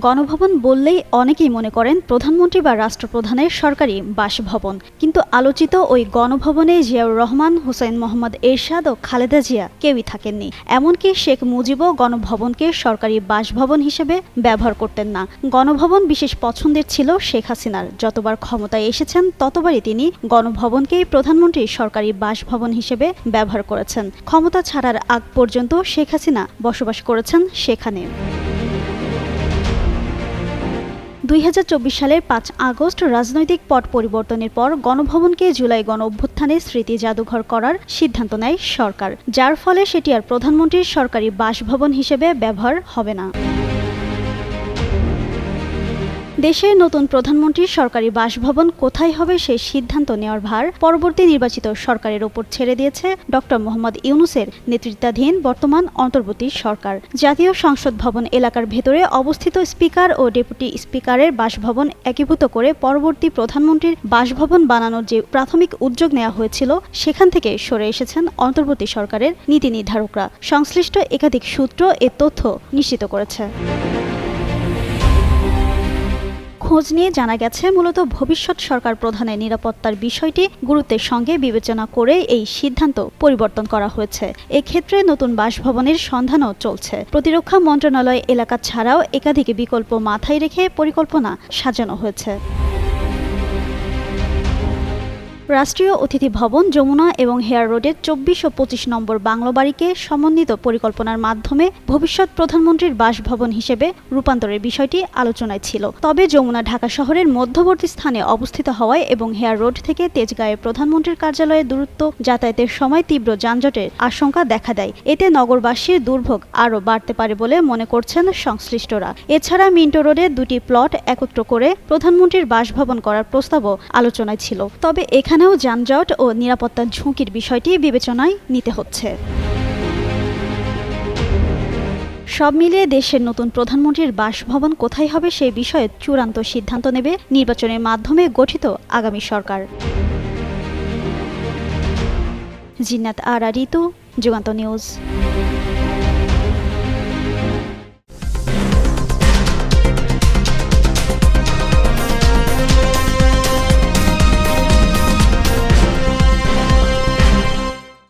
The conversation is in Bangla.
গণভবন বললেই অনেকেই মনে করেন প্রধানমন্ত্রী বা রাষ্ট্রপ্রধানের সরকারি বাসভবন। কিন্তু আলোচিত ওই গণভবনে জিয়াউর রহমান, হুসাইন মোহাম্মদ এরশাদ ও খালেদা জিয়া কেউই থাকেননি। এমনকি শেখ মুজিবও গণভবনকে সরকারি বাসভবন হিসেবে ব্যবহার করতেন না। গণভবন বিশেষ পছন্দের ছিল শেখ হাসিনার। যতবার ক্ষমতায় এসেছেন, ততবারই তিনি গণভবনকেই প্রধানমন্ত্রী সরকারি বাসভবন হিসেবে ব্যবহার করেছেন। ক্ষমতা ছাড়ার আগ পর্যন্ত শেখ হাসিনা বসবাস করেছেন সেখানে। দুই হাজার চব্বিশ সালের পাঁচ আগস্ট রাজনৈতিক পট পরিবর্তনের পর গণভবনকে জুলাই গণ অভ্যুত্থানের স্মৃতি জাদুঘর করার সিদ্ধান্ত নেয় সরকার, যার ফলে সেটি আর প্রধানমন্ত্রীর সরকারি বাসভবন হিসেবে ব্যবহার হবে না। দেশের নতুন প্রধানমন্ত্রীর সরকারি বাসভবন কোথায় হবে সেই সিদ্ধান্ত নেওয়ার ভার পরবর্তী নির্বাচিত সরকারের ওপর ছেড়ে দিয়েছে ডক্টর মোহাম্মদ ইউনুসের নেতৃত্বাধীন বর্তমান অন্তর্বর্তী সরকার। জাতীয় সংসদ ভবন এলাকার ভেতরে অবস্থিত স্পিকার ও ডেপুটি স্পিকারের বাসভবন একীভূত করে পরবর্তী প্রধানমন্ত্রীর বাসভবন বানানোর যে প্রাথমিক উদ্যোগ নেওয়া হয়েছিল, সেখান থেকে সরে এসেছেন অন্তর্বর্তী সরকারের নীতি নির্ধারকরা। সংশ্লিষ্ট একাধিক সূত্র এ তথ্য নিশ্চিত করেছে। খোঁজ নিয়ে জানা গেছে, মূলত ভবিষ্যৎ সরকার প্রধানের নিরাপত্তার বিষয়টি গুরুত্বের সঙ্গে বিবেচনা করে এই সিদ্ধান্ত পরিবর্তন করা হয়েছে। এক্ষেত্রে নতুন বাসভবনের সন্ধানও চলছে। প্রতিরক্ষা মন্ত্রণালয় এলাকা ছাড়াও একাধিক বিকল্প মাথায় রেখে পরিকল্পনা সাজানো হয়েছে। রাষ্ট্রীয় অতিথি ভবন, যমুনা এবং হেয়ার রোডের চব্বিশ ও পঁচিশ নম্বর বাংলো বাড়িকে সমন্বিত পরিকল্পনার মাধ্যমে ভবিষ্যৎ প্রধানমন্ত্রীর বাসভবন হিসেবে রূপান্তরের বিষয়টি আলোচনায় ছিল। তবে যমুনা ঢাকা শহরের মধ্যবর্তী স্থানে অবস্থিত হওয়ায় এবং হেয়ার রোড থেকে তেজগাঁয়ে প্রধানমন্ত্রীর কার্যালয়ের দূরত্ব, যাতায়াতের সময় তীব্র যানজটের আশঙ্কা দেখা দেয়। এতে নগরবাসীর দুর্ভোগ আরও বাড়তে পারে বলে মনে করছেন সংশ্লিষ্টরা। এছাড়া মিন্টো রোডের দুটি প্লট একত্র করে প্রধানমন্ত্রীর বাসভবন করার প্রস্তাবও আলোচনায় ছিল। তবে এখানেও যানজট ও নিরাপত্তার ঝুঁকির বিষয়টি বিবেচনায় নিতে হচ্ছে। সব মিলিয়ে দেশের নতুন প্রধানমন্ত্রীর বাসভবন কোথায় হবে সেই বিষয়ে চূড়ান্ত সিদ্ধান্ত নেবে নির্বাচনের মাধ্যমে গঠিত আগামী সরকার। জিন্নাত আর ঋতু যুগান্ত নিউজ।